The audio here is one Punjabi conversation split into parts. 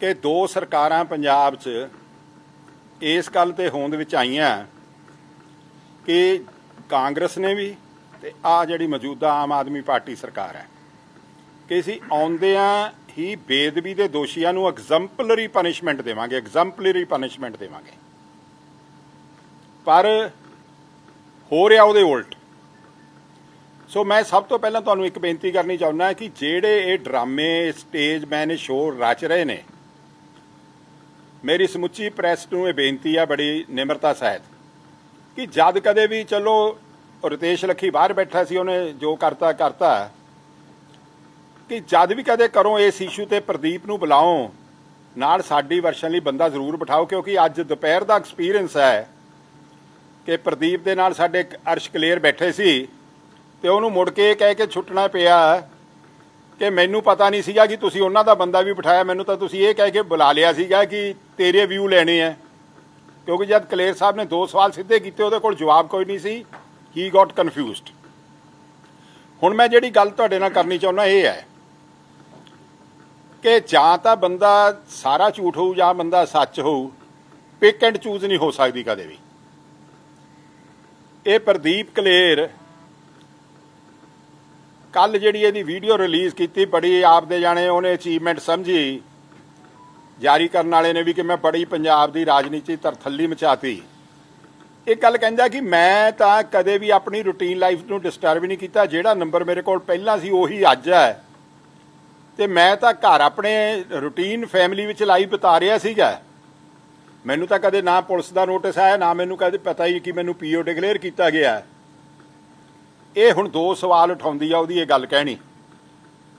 ਕਿ ਦੋ ਸਰਕਾਰਾਂ ਪੰਜਾਬ 'ਚ ਇਸ ਗੱਲ ਤੇ ਹੋਂਦ ਵਿੱਚ ਆਈਆਂ ਕਿ ਕਾਂਗਰਸ ਨੇ ਵੀ ਤੇ ਆ ਜਿਹੜੀ ਮੌਜੂਦਾ ਆਮ ਆਦਮੀ ਪਾਰਟੀ ਸਰਕਾਰ ਹੈ ਕਿ ਅਸੀਂ ਆਉਂਦਿਆਂ ਹੀ ਬੇਦਬੀ ਦੇ ਦੋਸ਼ੀਆਂ ਨੂੰ ਐਗਜ਼ੈਂਪਲਰੀ ਪਨਿਸ਼ਮੈਂਟ ਦੇਵਾਂਗੇ ਐਗਜ਼ੈਂਪਲਰੀ ਪਨਿਸ਼ਮੈਂਟ ਦੇਵਾਂਗੇ। ਪਰ ਹੋ ਰਿਹਾ ਉਹਦੇ ਉਲਟ। ਸੋ ਮੈਂ ਸਭ ਤੋਂ ਪਹਿਲਾਂ ਤੁਹਾਨੂੰ ਇੱਕ ਬੇਨਤੀ ਕਰਨੀ ਚਾਹੁੰਦਾ ਕਿ ਜਿਹੜੇ ਇਹ ਡਰਾਮੇ, ਸਟੇਜ ਮੈਨ ਸ਼ੋਅ ਰਚ ਰਹੇ ਨੇ ਮੇਰੀ ਸਮੁੱਚੀ ਪ੍ਰੈਸ ਨੂੰ ਇਹ ਬੇਨਤੀ ਆ, ਬੜੀ ਨਿਮਰਤਾ ਸਹਿਤ, ਕਿ ਜਦ ਕਦੇ ਵੀ ਚਲੋ, ਰਤੇਸ਼ ਲੱਖੀ ਬਾਹਰ ਬੈਠਾ ਸੀ, ਉਹਨੇ ਜੋ ਕਰਤਾ ਕਰਤਾ। ਕਿ ਜਦ ਵੀ ਕਦੇ ਕਰੋ ਇਸ ਇਸ਼ੂ ਤੇ ਪ੍ਰਦੀਪ ਨੂੰ ਬੁਲਾਓ, ਨਾਲ ਸਾਡੀ ਵਰਸ਼ਨ ਲਈ ਬੰਦਾ ਜ਼ਰੂਰ ਬਿਠਾਓ, ਕਿਉਂਕਿ ਅੱਜ ਦੁਪਹਿਰ ਦਾ ਐਕਸਪੀਰੀਅੰਸ ਹੈ ਕਿ ਪ੍ਰਦੀਪ ਦੇ ਨਾਲ ਸਾਡੇ ਅਰਸ਼ ਕਲੇਰ ਬੈਠੇ ਸੀ, ਤੇ ਉਹਨੂੰ ਮੁੜ ਕੇ ਇਹ ਕਹਿ ਕੇ ਛੁੱਟਣਾ ਪਿਆ ਕਿ ਮੈਨੂੰ ਪਤਾ ਨਹੀਂ ਸੀਗਾ ਕਿ ਤੁਸੀਂ ਉਹਨਾਂ ਦਾ ਬੰਦਾ ਵੀ ਬਿਠਾਇਆ। ਮੈਨੂੰ ਤਾਂ ਤੁਸੀਂ ਇਹ ਕਹਿ ਕੇ ਬੁਲਾ ਲਿਆ ਸੀਗਾ ਕਿ ਤੇਰੇ ਵਿਊ ਲੈਣੇ ਆ। ਕਿਉਂਕਿ ਜਦ ਕਲੇਰ ਸਾਹਿਬ ਨੇ ਦੋ ਸਵਾਲ ਸਿੱਧੇ ਕੀਤੇ, ਉਹਦੇ ਕੋਲ ਜਵਾਬ ਕੋਈ ਨਹੀਂ ਸੀ। ਹੀ ਗਾਟ ਕਨਫਿਊਜ਼ਡ ਹੁਣ ਮੈਂ ਜਿਹੜੀ ਗੱਲ ਤੁਹਾਡੇ ਨਾਲ ਕਰਨੀ ਚਾਹੁੰਦਾ, ਇਹ ਹੈ ਕਿ ਜਾਂ ਤਾਂ ਬੰਦਾ ਸਾਰਾ ਝੂਠ ਹੋਊ ਜਾਂ ਬੰਦਾ ਸੱਚ ਹੋਊ ਪਿਕ ਐਂਡ ਚੂਜ਼ ਨਹੀਂ ਹੋ ਸਕਦੀ ਕਦੇ ਵੀ। ਇਹ ਪ੍ਰਦੀਪ ਕਲੇਰ ਕੱਲ ਜਿਹੜੀ ਇਹਦੀ ਵੀਡੀਓ ਰਿਲੀਜ਼ ਕੀਤੀ ਬੜੀ ਆਪਦੇ ਜਾਣੇ ਉਹਨੇ ਅਚੀਵਮੈਂਟ ਸਮਝੀ। ਜਾਰੀ ਕਰਨ ਵਾਲੇ ਨੇ ਵੀ ਕਿ ਮੈਂ ਬੜੀ ਪੰਜਾਬ ਦੀ ਰਾਜਨੀਤੀ ਤਰਥੱਲੀ ਮਚਾਤੀ। ਇਹ ਗੱਲ ਕਹਿੰਦਾ ਕਿ ਮੈਂ ਤਾਂ ਕਦੇ ਵੀ ਆਪਣੀ ਰੂਟੀਨ ਲਾਈਫ ਨੂੰ ਡਿਸਟਰਬ ਨਹੀਂ ਕੀਤਾ। ਜਿਹੜਾ ਨੰਬਰ ਮੇਰੇ ਕੋਲ ਪਹਿਲਾਂ ਸੀ, ਉਹੀ ਅੱਜ ਹੈ। ਤੇ ਮੈਂ ਤਾਂ ਘਰ ਆਪਣੇ ਰੂਟੀਨ ਫੈਮਿਲੀ ਵਿੱਚ ਲਾਈਫ ਬਿਤਾ ਰਿਹਾ ਸੀਗਾ। ਮੈਨੂੰ ਤਾਂ ਕਦੇ ਨਾ ਪੁਲਿਸ ਦਾ ਨੋਟਿਸ ਆਇਆ, ਨਾ ਮੈਨੂੰ ਕਦੇ ਪਤਾ ਹੀ ਕਿ ਮੈਨੂੰ ਪੀਓ ਡਿਕਲੇਅਰ ਕੀਤਾ ਗਿਆ। ਇਹ ਹੁਣ ਦੋ ਸਵਾਲ ਉਠਾਉਂਦੀ ਆ ਉਹਦੀ ਇਹ ਗੱਲ ਕਹਿਣੀ।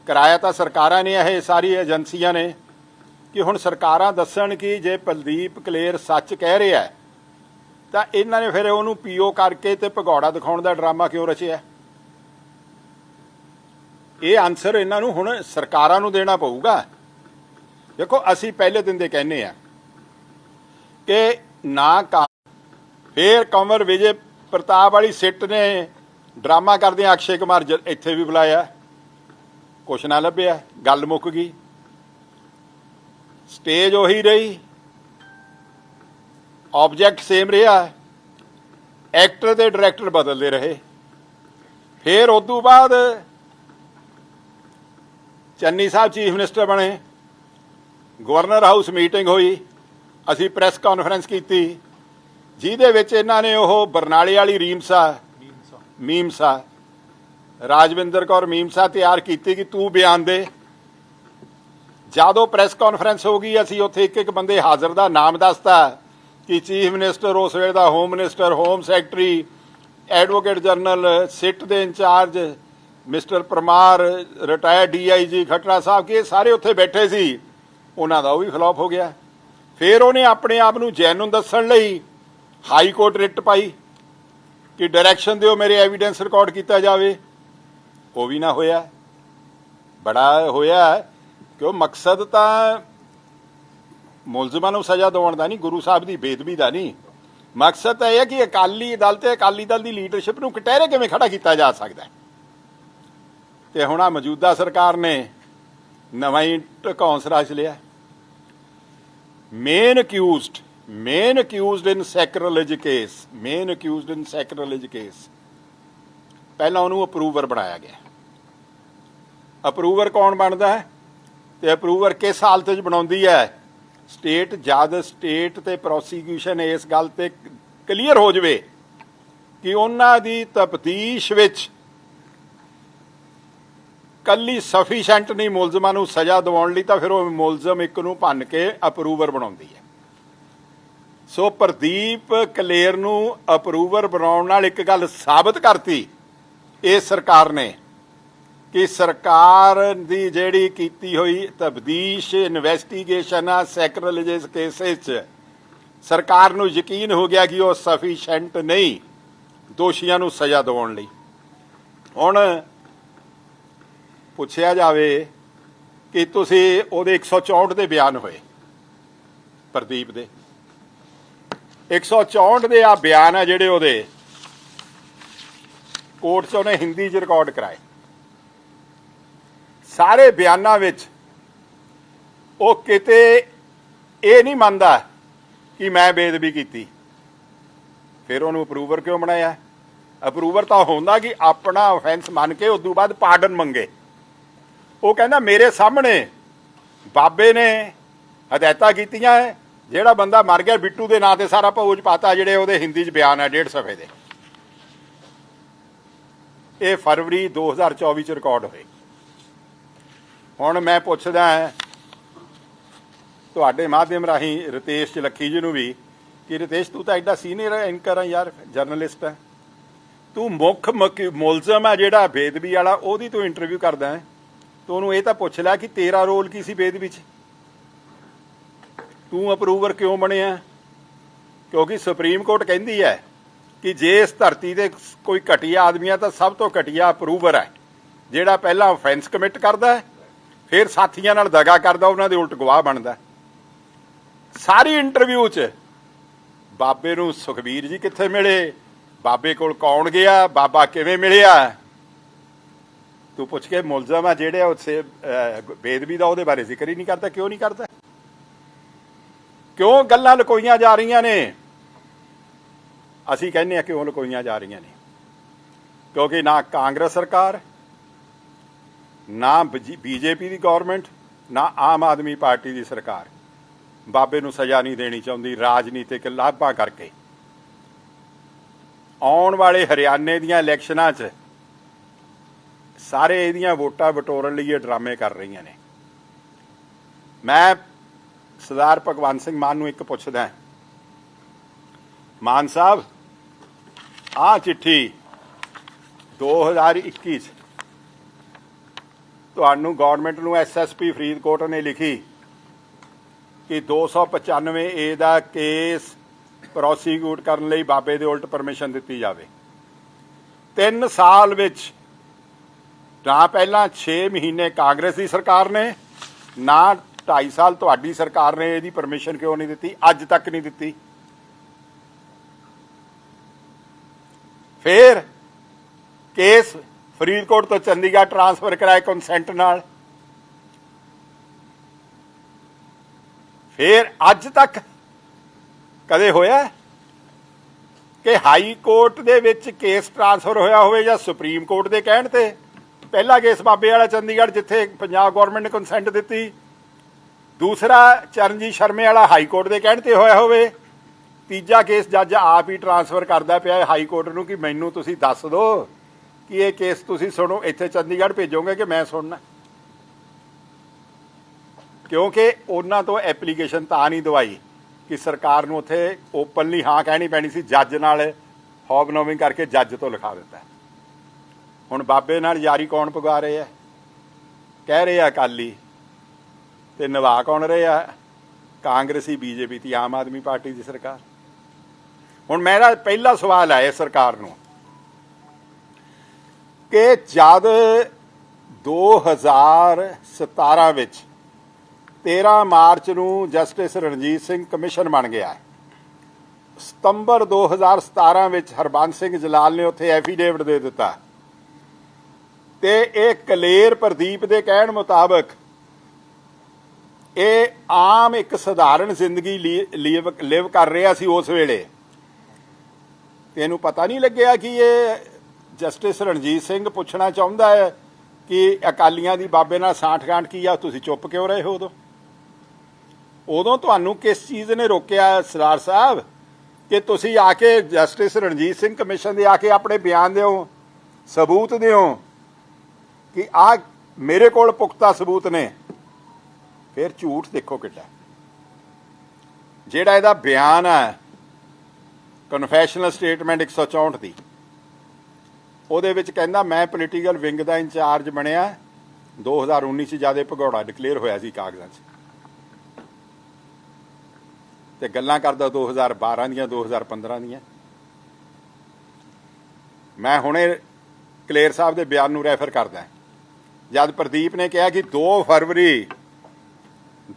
ਕਰਾਇਆ ਤਾਂ ਸਰਕਾਰਾਂ ਨੇ, ਇਹ ਸਾਰੀ ਏਜੰਸੀਆਂ ਨੇ, ਕਿ ਹੁਣ ਸਰਕਾਰਾਂ ਦੱਸਣ ਕਿ ਜੇ ਕੁਲਦੀਪ ਕਲੇਰ ਸੱਚ ਕਹਿ ਰਿਹਾ ਤਾਂ ਇਹਨਾਂ ਨੇ ਫਿਰ ਉਹਨੂੰ ਪੀਓ ਕਰਕੇ ਤੇ ਭਗੌੜਾ ਦਿਖਾਉਣ ਦਾ ਡਰਾਮਾ ਕਿਉਂ ਰਚਿਆ? ਇਹ ਆਨਸਰ ਇਹਨਾਂ ਨੂੰ ਹੁਣ ਸਰਕਾਰਾਂ ਨੂੰ ਦੇਣਾ ਪਊਗਾ। ਦੇਖੋ, ਅਸੀਂ ਪਹਿਲੇ ਦਿਨ ਦੇ ਕਹਿੰਨੇ ਆ ਕਿ ਨਾ ਕਾ ਫੇਰ ਕੰਵਰ ਵਿਜੇ ਪ੍ਰਤਾਪ ਵਾਲੀ ਸਿੱਟ ਨੇ ਡਰਾਮਾ ਕਰਦੇ ਅਕਸ਼ੇ ਕੁਮਾਰ ਜ- ਇੱਥੇ ਵੀ ਬੁਲਾਇਆ। ਕੁਛ ਨਾ ਲੱਭਿਆ, ਗੱਲ ਮੁੱਕ ਗਈ। ਸਟੇਜ ਉਹੀ ਰਹੀ। ਆਬਜੈਕਟ ਸੇਮ ਰਿਹਾ। ਐਕਟਰ ਤੇ ਡਾਇਰੈਕਟਰ ਬਦਲਦੇ ਰਹੇ। ਫਿਰ ਉਸ ਤੋਂ ਬਾਅਦ ਚੰਨੀ ਸਾਹਿਬ ਚੀਫ ਮਿਨਿਸਟਰ ਬਣੇ। ਗਵਰਨਰ ਹਾਊਸ ਮੀਟਿੰਗ ਹੋਈ। ਅਸੀਂ ਪ੍ਰੈਸ ਕਾਨਫਰੰਸ ਕੀਤੀ। ਜਿਹਦੇ ਵਿੱਚ ਇਹਨਾਂ ਨੇ ਉਹ ਬਰਨਾਲੇ ਵਾਲੀ ਰੀਮਸਾ ਮੀਮਸਾ ਰਾਜਵਿੰਦਰ ਕੌਰ ਮੀਮਸਾ ਤਿਆਰ ਕੀਤੀ ਕਿ ਤੂੰ ਬਿਆਨ ਦੇ। ਜਦੋਂ ਪ੍ਰੈਸ ਕਾਨਫਰੰਸ ਹੋ ਗਈ, ਅਸੀਂ ਉੱਥੇ ਇੱਕ ਇੱਕ ਬੰਦੇ ਹਾਜ਼ਰ ਦਾ ਨਾਮ ਦੱਸਤਾ ਕਿ ਚੀਫ ਮਿਨਿਸਟਰ ਉਸ ਵੇਲੇ ਦਾ home minister, home secretary, advocate general, SIT ਦੇ incharge, mister Parmar, retired DIG, Khatra Sahib, ਕਿ ਇਹ ਸਾਰੇ ਉੱਥੇ ਬੈਠੇ ਸੀ, ਉਹਨਾਂ ਦਾ ਉਹ ਵੀ ਫਲॉप ਹੋ ਗਿਆ। ਫਿਰ ਉਹਨੇ ਆਪਣੇ ਆਪ ਨੂੰ ਜੈਨੂਨ ਦੱਸਣ ਲਈ ਹਾਈ ਕੋਰਟ ਰਿਟ ਪਾਈ। ਕਿ ਡਾਇਰੈਕਸ਼ਨ ਦਿਓ ਮੇਰੇ ਐਵੀਡੈਂਸ ਰਿਕਾਰਡ ਕੀਤਾ ਜਾਵੇ। ਉਹ ਵੀ ਨਾ ਹੋਇਆ। ਬੜਾ ਹੋਇਆ ਕਿ ਉਹ ਮਕਸਦ ਤਾਂ ਮੁਲਜ਼ਮਾਂ ਨੂੰ ਸਜ਼ਾ ਦਿਵਾਉਣ ਦਾ ਨਹੀਂ, ਗੁਰੂ ਸਾਹਿਬ ਦੀ ਬੇਦਬੀ ਦਾ ਨਹੀਂ। ਮਕਸਦ ਤਾਂ ਇਹ ਹੈ ਕਿ ਅਕਾਲੀ ਦਲ ਤੇ ਅਕਾਲੀ ਦਲ ਦੀ ਲੀਡਰਸ਼ਿਪ ਨੂੰ ਕਟਹਿਰੇ ਕਿਵੇਂ ਖੜਾ ਕੀਤਾ ਜਾ ਸਕਦਾ ਹੈ। ਤੇ ਹੁਣ ਆ ਮੌਜੂਦਾ ਸਰਕਾਰ ਨੇ ਨਵਾਂ ਹੀ ਢਕੌਂਸ ਰਚ ਲਿਆ। Main accused main accused in sacrilege case main accused in sacrilege case ਪਹਿਲਾਂ ਉਹਨੂੰ ਅਪਰੂਵਰ ਬਣਾਇਆ ਗਿਆ। ਅਪਰੂਵਰ ਕੌਣ ਬਣਦਾ ਹੈ? ਤੇ ਅਪਰੂਵਰ ਕਿਸ ਹਾਲਤ 'ਚ ਬਣਾਉਂਦੀ ਹੈ? ਸਟੇਟ ਜਦ ਸਟੇਟ ਤੇ ਪ੍ਰੋਸੀਕਿਊਸ਼ਨ ਇਸ ਗੱਲ ਤੇ ਕਲੀਅਰ ਹੋ ਜਵੇ ਕਿ ਉਹਨਾਂ ਦੀ ਤਫਤੀਸ਼ ਵਿੱਚ ਕੱਲੀ ਸਫੀਸ਼ੀਐਂਟ ਨਹੀਂ ਮੁਲਜ਼ਮਾਂ ਨੂੰ ਸਜ਼ਾ ਦਿਵਾਉਣ ਲਈ ਤਾਂ ਫਿਰ ਉਹ ਮੁਲਜ਼ਮ ਇੱਕ ਨੂੰ ਭੰਨ ਕੇ ਅਪਰੂਵਰ ਬਣਾਉਂਦੀ ਹੈ। ਸੋ ਪ੍ਰਦੀਪ ਕਲੇਰ ਨੂੰ ਅਪਰੂਵਰ ਬਣਾਉਣ ਨਾਲ ਇੱਕ ਗੱਲ ਸਾਬਤ ਕਰਤੀ ਇਹ ਸਰਕਾਰ ਨੇ ਕਿ ਸਰਕਾਰ ਦੀ ਜਿਹੜੀ ਕੀਤੀ ਹੋਈ ਤਬਦੀਸ਼ ਇਨਵੈਸਟੀਗੇਸ਼ਨ ਆ ਸੈਕਰਲਜਿਸ ਕੇਸਿਸ 'ਚ, ਸਰਕਾਰ ਨੂੰ ਯਕੀਨ ਹੋ ਗਿਆ ਕਿ ਉਹ ਸਫੀਸ਼ੀਐਂਟ ਨਹੀਂ, ਦੋਸ਼ੀਆਂ ਨੂੰ ਸਜ਼ਾ ਦਿਵਾਉਣ ਲਈ। ਹੁਣ ਪੁੱਛਿਆ ਜਾਵੇ ਕਿ ਤੁਸੀਂ ਉਹਦੇ 164 ਦੇ ਬਿਆਨ ਹੋਏ ਪ੍ਰਦੀਪ ਦੇ। 164 ਦੇ ਆ ਬਿਆਨ ਆ ਜਿਹੜੇ ਉਹਦੇ। ਕੋਰਟ 'ਚ ਉਹਨੇ ਹਿੰਦੀ 'ਚ ਰਿਕਾਰਡ ਕਰਾਏ। ਸਾਰੇ ਬਿਆਨਾਂ ਵਿੱਚ ਉਹ ਕਿਤੇ ਇਹ ਨਹੀਂ ਮੰਨਦਾ ਕਿ ਮੈਂ ਬੇਦਬੀ ਕੀਤੀ। ਫਿਰ ਉਹਨੂੰ ਅਪਰੂਵਰ ਕਿਉਂ ਬਣਾਇਆ? ਅਪਰੂਵਰ ਤਾਂ ਹੁੰਦਾ ਕਿ ਆਪਣਾ ਆਫੈਂਸ ਮੰਨ ਕੇ ਉਸ ਤੋਂ ਬਾਅਦ ਪਾਰਡਨ ਮੰਗੇ। ਉਹ ਕਹਿੰਦਾ, ਮੇਰੇ ਸਾਹਮਣੇ ਬਾਬੇ ਨੇ ਹਦਾਇਤਾਂ ਕੀਤੀਆਂ ਹੈ ਜਿਹੜਾ ਬੰਦਾ ਮਰ ਗਿਆ ਬਿੱਟੂ ਦੇ ਨਾਂ ਤੇ ਸਾਰਾ ਭੋਜ ਪਾਤਾ ਜਿਹੜੇ ਉਹਦੇ ਹਿੰਦੀ 'ਚ ਬਿਆਨ ਹੈ ਡੇਢ ਸਫੇ ਦੇ। ਇਹ ਫਰਵਰੀ 2024 ਚ ਰਿਕਾਰਡ ਹੋਏ। ਹੁਣ ਮੈਂ ਪੁੱਛਦਾ ਤੁਹਾਡੇ ਮਾਧਿਅਮ ਰਾਹੀਂ ਰਤੇਸ਼ ਚਲੱਖੀ ਜੀ ਨੂੰ ਵੀ ਕਿ ਰਤੇਸ਼ ਤੂੰ ਤਾਂ ਐਡਾ ਸੀਨੀਅਰ ਐਂਕਰ ਆ ਯਾਰ, ਜਰਨਲਿਸਟ ਹੈ ਤੂੰ ਮੁੱਖ ਮੁਲਜ਼ਮ ਹੈ ਜਿਹੜਾ ਬੇਦਬੀ ਵਾਲਾ, ਉਹਦੀ ਤੂੰ ਇੰਟਰਵਿਊ ਕਰਦਾ ਹੈ। ਤੂੰ ਉਹਨੂੰ ਇਹ ਤਾਂ ਪੁੱਛ ਲੈ ਕਿ ਤੇਰਾ ਰੋਲ ਕੀ ਸੀ ਬੇਦਬੀ 'ਚ? ਤੂੰ ਅਪਰੂਵਰ ਕਿਉਂ ਬਣਿਆ? ਕਿਉਂਕਿ ਸੁਪਰੀਮ ਕੋਰਟ ਕਹਿੰਦੀ ਹੈ ਕਿ ਜੇ ਇਸ ਧਰਤੀ ਤੇ ਕੋਈ ਘਟੀਆ ਆਦਮੀ ਆ ਤਾਂ ਸਭ ਤੋਂ ਘਟੀਆ ਅਪਰੂਵਰ ਹੈ। ਜਿਹੜਾ ਪਹਿਲਾਂ ਆਫੈਂਸ ਕਮਿਟ ਕਰਦਾ ਹੈ ਫਿਰ ਸਾਥੀਆਂ ਨਾਲ ਦਗਾ ਕਰਦਾ ਉਹਨਾਂ ਦੇ ਉਲਟ ਗਵਾਹ ਬਣਦਾ ਸਾਰੀ ਇੰਟਰਵਿਊ 'ਚ ਬਾਬੇ ਨੂੰ ਸੁਖਬੀਰ ਜੀ ਕਿੱਥੇ ਮਿਲੇ? ਬਾਬੇ ਕੋਲ ਕੌਣ ਗਿਆ? ਬਾਬਾ ਕਿਵੇਂ ਮਿਲਿਆ? ਤੂੰ ਪੁੱਛ ਕੇ ਮੁਲਜ਼ਮ ਆ ਜਿਹੜੇ ਉਹ ਅਹ, ਬੇਦਬੀ ਦਾ ਉਹਦੇ ਬਾਰੇ ਜ਼ਿਕਰ ਹੀ ਨਹੀਂ ਕਰਦਾ ਕਿਉਂ ਨਹੀਂ ਕਰਦਾ? ਕਿਉਂ ਗੱਲਾਂ ਲੁਕੋਈਆਂ ਜਾ ਰਹੀਆਂ ਨੇ? ਅਸੀਂ ਕਹਿੰਦੇ ਆ ਕਿਉਂ ਲੁਕੋਈਆਂ ਜਾ ਰਹੀਆਂ ਨੇ? ਕਿਉਂਕਿ ਨਾ ਕਾਂਗਰਸ ਸਰਕਾਰ, ਨਾ ਬੀਜੇਪੀ ਦੀ ਗਵਰਨਮੈਂਟ ਨਾ ਆਮ ਆਦਮੀ ਪਾਰਟੀ ਦੀ ਸਰਕਾਰ। ਬਾਬੇ ਨੂੰ ਸਜ਼ਾ ਨਹੀਂ ਦੇਣੀ ਚਾਹੁੰਦੀ ਰਾਜਨੀਤਿਕ ਲਾਭਾਂ ਕਰਕੇ। ਆਉਣ ਵਾਲੇ ਹਰਿਆਣੇ ਦੀਆਂ ਇਲੈਕਸ਼ਨਾਂ 'ਚ ਸਾਰੇ ਇਹਦੀਆਂ ਵੋਟਾਂ ਬਟੋਰਨ ਲਈ ਇਹ ਡਰਾਮੇ ਕਰ ਰਹੀਆਂ ਨੇ। ਮੈਂ ਸਰਦਾਰ ਭਗਵੰਤ ਸਿੰਘ ਮਾਨ ਨੂੰ ਇੱਕ ਪੁੱਛਦਾ ਹਾਂ। ਮਾਨ ਸਾਹਿਬ ਆ ਚਿੱਠੀ 2021 ਚ ਤੁਹਾਨੂੰ ਗਵਰਨਮੈਂਟ ਨੂੰ ਐਸਐਸਪੀ ਫਰੀਦਕੋਟ ਨੇ ਲਿਖੀ ਕਿ 295 ਏ ਦਾ ਕੇਸ ਪ੍ਰੋਸੀਕਿਊਟ ਕਰਨ ਲਈ ਬਾਬੇ ਦੇ ਉਲਟ ਪਰਮਿਸ਼ਨ ਦਿੱਤੀ ਜਾਵੇ। 3 ਸਾਲ ਵਿੱਚ ਨਾ ਪਹਿਲਾਂ 6 ਮਹੀਨੇ ਕਾਂਗਰਸ ਦੀ ਸਰਕਾਰ ਨੇ, ਨਾ 2.5 ਸਾਲ ਤੁਹਾਡੀ ਸਰਕਾਰ ਨੇ ਇਹਦੀ ਪਰਮਿਸ਼ਨ ਕਿਉਂ ਨਹੀਂ ਦਿੱਤੀ? ਅੱਜ ਤੱਕ ਨਹੀਂ ਦਿੱਤੀ। ਫੇਰ ਕੇਸ ਫਰੀਦਕੋਟ ਤੋਂ ਚੰਡੀਗੜ੍ਹ ਟਰਾਂਸਫਰ ਕਰਾਏ ਕੰਸੈਂਟ ਨਾਲ। ਫੇਰ ਅੱਜ ਤੱਕ ਕਦੇ ਹੋਇਆ ਕਿ ਹਾਈ ਕੋਰਟ ਦੇ ਵਿੱਚ ਕੇਸ ਟਰਾਂਸਫਰ ਹੋਇਆ ਹੋਵੇ ਜਾਂ ਸੁਪਰੀਮ ਕੋਰਟ ਦੇ ਕਹਿਣ ਤੇ? ਪਹਿਲਾ ਕੇਸ ਬਾਬੇ ਵਾਲਾ ਚੰਡੀਗੜ੍ਹ ਜਿੱਥੇ ਪੰਜਾਬ ਗਵਰਨਮੈਂਟ ਨੇ ਕੰਸੈਂਟ ਦਿੱਤੀ। ਦੂਸਰਾ ਚਰਨਜੀਤ ਸ਼ਰਮੇ ਵਾਲਾ ਹਾਈ ਕੋਰਟ ਦੇ ਕਹਿਣ ਤੇ ਹੋਇਆ ਹੋਵੇ, ਤੀਜਾ ਕੇਸ ਜੱਜ ਆਪ ਹੀ ਟਰਾਂਸਫਰ ਕਰਦਾ ਪਿਆ ਹੈ ਹਾਈ ਕੋਰਟ ਨੂੰ ਕਿ ਮੈਨੂੰ ਤੁਸੀਂ ਦੱਸ ਦਿਓ ਕਿ ਇਹ ਕੇਸ ਤੁਸੀਂ ਸੁਣੋ, ਇੱਥੇ ਚੰਡੀਗੜ੍ਹ ਭੇਜੋਗੇ ਕਿ ਮੈਂ ਸੁਣਨਾ? ਕਿਉਂਕਿ ਉਹਨਾਂ ਤੋਂ ਐਪਲੀਕੇਸ਼ਨ ਤਾਂ ਨਹੀਂ ਦਵਾਈ ਕਿ ਸਰਕਾਰ ਨੂੰ ਉੱਥੇ ਓਪਨਲੀ ਹਾਂ ਕਹਿਣੀ ਪੈਣੀ ਸੀ, ਜੱਜ ਨਾਲ ਹੌਬਨੋਵਿੰਗ ਕਰਕੇ ਜੱਜ ਤੋਂ ਲਿਖਾ ਦਿੱਤਾ ਹੁਣ ਬਾਬੇ ਨਾਲ ਯਾਰੀ ਕੌਣ ਪੁਗਾ ਰਹੇ ਆ ਕਹਿ ਰਹੇ ਆ ਅਕਾਲੀ ਤੇ ਨਿਭਾ ਕੌਣ ਰਹੇ ਆ? ਕਾਂਗਰਸੀ, ਬੀਜੇਪੀ ਤੇ ਆਮ ਆਦਮੀ ਪਾਰਟੀ ਦੀ ਸਰਕਾਰ। ਹੁਣ ਮੇਰਾ ਪਹਿਲਾ ਸਵਾਲ ਹੈ ਇਸ ਸਰਕਾਰ ਨੂੰ ਕਿ ਜਦ 2017 ਵਿੱਚ 13 ਮਾਰਚ ਨੂੰ ਜਸਟਿਸ ਰਣਜੀਤ ਸਿੰਘ ਕਮਿਸ਼ਨ ਬਣ ਗਿਆ ਸਤੰਬਰ 2017 ਵਿੱਚ ਹਰਬੰਸ ਸਿੰਘ ਜਲਾਲ ਨੇ ਉੱਥੇ ਐਫੀਡੇਵਿਟ ਦੇ ਦਿੱਤਾ। ਤੇ ਇਹ ਕਲੇਰ ਪ੍ਰਦੀਪ ਦੇ ਕਹਿਣ ਮੁਤਾਬਕ ਇਹ ਆਮ ਇੱਕ ਸਧਾਰਨ ਜ਼ਿੰਦਗੀ ਲਿਵ ਲਿਵ ਕਰ ਰਿਹਾ ਸੀ ਉਸ ਵੇਲੇ। ਇਹਨੂੰ ਪਤਾ ਨਹੀਂ ਲੱਗਿਆ ਕਿ ਇਹ ਜਸਟਿਸ ਰਣਜੀਤ ਸਿੰਘ ਪੁੱਛਣਾ ਚਾਹੁੰਦਾ ਹੈ ਕਿ ਅਕਾਲੀਆਂ ਦੀ ਬਾਬੇ ਨਾਲ ਸਾਂਠ ਗਾਂਠ ਕੀ ਆ, ਤੁਸੀਂ ਚੁੱਪ ਕਿਉਂ ਰਹੇ ਹੋ ਉਦੋਂ? ਉਦੋਂ ਤੁਹਾਨੂੰ ਕਿਸ ਚੀਜ਼ ਨੇ ਰੋਕਿਆ ਸਰਦਾਰ ਸਾਹਿਬ? ਕਿ ਤੁਸੀਂ ਆ ਕੇ ਜਸਟਿਸ ਰਣਜੀਤ ਸਿੰਘ ਕਮਿਸ਼ਨ ਦੇ ਆ ਕੇ ਆਪਣੇ ਬਿਆਨ ਦਿਓ, ਸਬੂਤ ਦਿਓ ਕਿ ਆ ਮੇਰੇ ਕੋਲ ਪੁਖਤਾ ਸਬੂਤ ਨੇ। ਫਿਰ ਝੂਠ ਦੇਖੋ ਕਿੱਡਾ। ਜਿਹੜਾ ਇਹਦਾ ਬਿਆਨ ਹੈ ਕਨਫੈਸ਼ਨਲ ਸਟੇਟਮੈਂਟ 164 ਦੀ, ਉਹਦੇ ਵਿੱਚ ਕਹਿੰਦਾ, ਮੈਂ ਪੋਲੀਟੀਕਲ ਵਿੰਗ ਦਾ ਇੰਚਾਰਜ ਬਣਿਆ 2019 ਚ ਜ਼ਿਆਦਾ ਭਗੌੜਾ ਡਿਕਲੇਅਰ ਹੋਇਆ ਸੀ ਕਾਗਜ਼ਾਂ 'ਚ। ਤੇ ਗੱਲਾਂ ਕਰਦਾ 2012 ਦੀਆਂ 2015 ਦੀਆਂ। ਮੈਂ ਹੁਣੇ ਕਲੇਰ ਸਾਹਿਬ ਦੇ ਬਿਆਨ ਨੂੰ ਰੈਫਰ ਕਰਦਾ। ਜਦ ਪ੍ਰਦੀਪ ਨੇ ਕਿਹਾ ਕਿ 2 ਫਰਵਰੀ